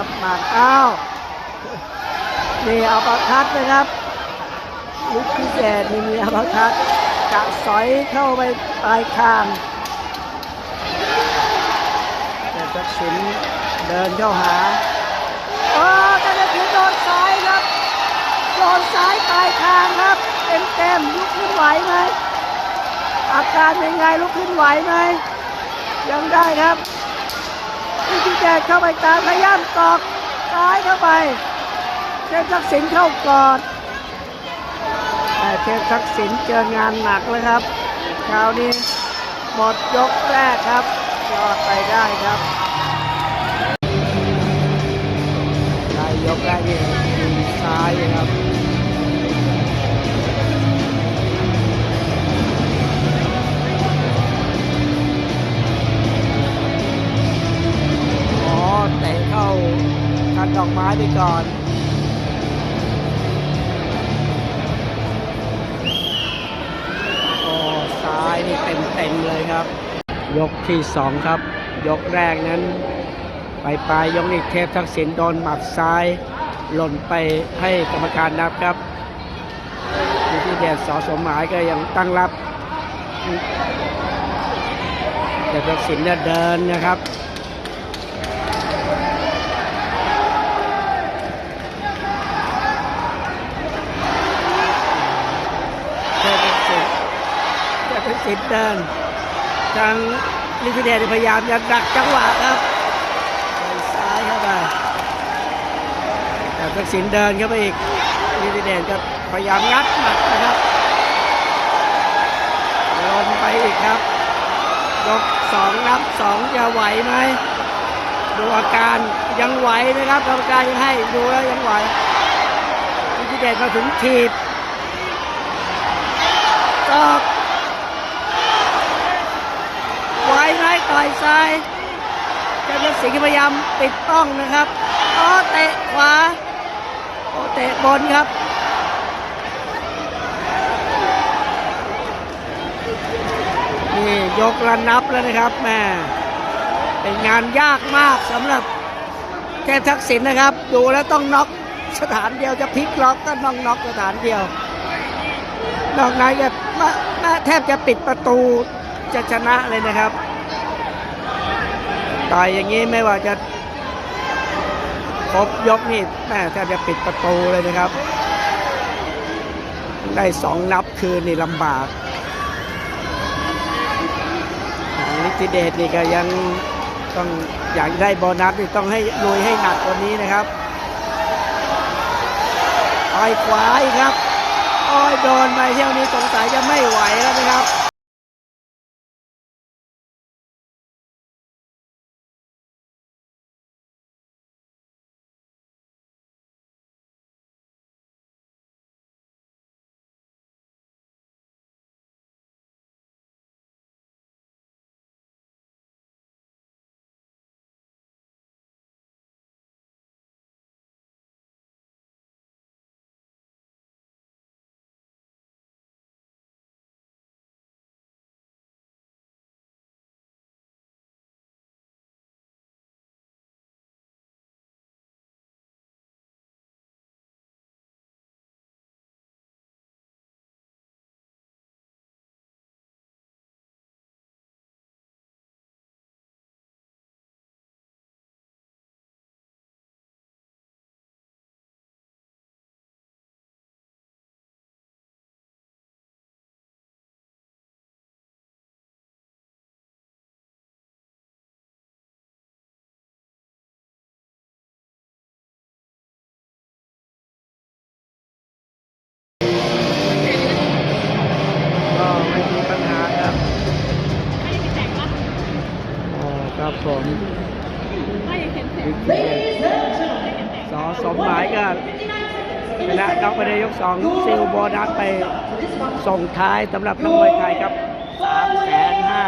นะครับหมัดอ้าวนี่อัปคัดนะครับลุกพิเศษนี่มีอัปคัดจะสอยเข้าไปปลายคางแต่ทักษิณเดินเข้าหาโอ้แต่ทักษิณโดนซ้ายครับโดนซ้ายปลายคางครับเต็มเต็มลุกขึ้นไหวไหมอาการเป็นไงลุกขึ้นไหวไหมยังได้ครับ พิธีแดดเข้าไปตามพยายามตอกซ้ายเข้าไปเทพทักษิณเข้ากอดแต่เทพทักษิณเจองานหนักแล้วครับคราวนี้หมดยกแรกครับรอดไปได้ครับได้ยกแรกนี่ยิงซ้าย ดอกไม้ไปก่อนโอ้ซ้ายนี่เต็มเต็มๆเลยครับ ยกที่สองครับ ยกแรกนั้น ไปปลายยกนี่เทพทักษิณโดนหมัดซ้าย หล่นไปให้กรรมการนับครับที่เดชสอสมหมายก็ยังตั้งรับเทพทักษิณเนี่ยเดินนะครับ เทพสิทธิ์เทพ สิทธิ์เดินทางลิฟิเดชพยายามจะดักจังหวะครับซ้ายเข้าไปแต่ทักษิณเดินเข้าไปอีกลิฟิเดชก็พยายามงัดหมัดนะครับลงไปอีกครับยกสองนับสองจะไหวไหมดูอาการยังไหวนะครับกรรมการยังให้ดูแล้วยังไหวลิฟิเดชมาถึงทีบตอก ไว้ไหมต่อยซ้ายเจ้ายักษ์สิงห์พยายามปิดป้องนะครับอ๋อเตะขวาโอ้เตะบนครับนี่ยกระนับแล้วนะครับแม่เป็นงานยากมากสำหรับเทพทักษิณนะครับ ดูแล้วต้องน็อกสถานเดียวจะพลิกล็อกก็ต้องน็อกสถานเดียวนอกนั้นจะแทบจะปิดประตูจะชนะเลยนะครับ ต่อยอย่างนี้ไม่ว่าจะครบยกนี่แม่แทบจะปิดประตูเลยนะครับ ได้สองนับคืนนี่ลำบากนิติเดชนี่ก็ยังต้องอยากได้โบนัสนี่ต้องให้ลุยให้หนักกว่านี้นะครับต่อยขวาอีกครับอ้อยโดนไปเที่ยวนี้สงสัยจะไม่ไหวแล้วนะครับ สอสมหมายก็ชนะน็อกไปในยกสองซิลโบนัสไปส่งท้ายสำหรับนักมวยไทยครับสามแสนห้า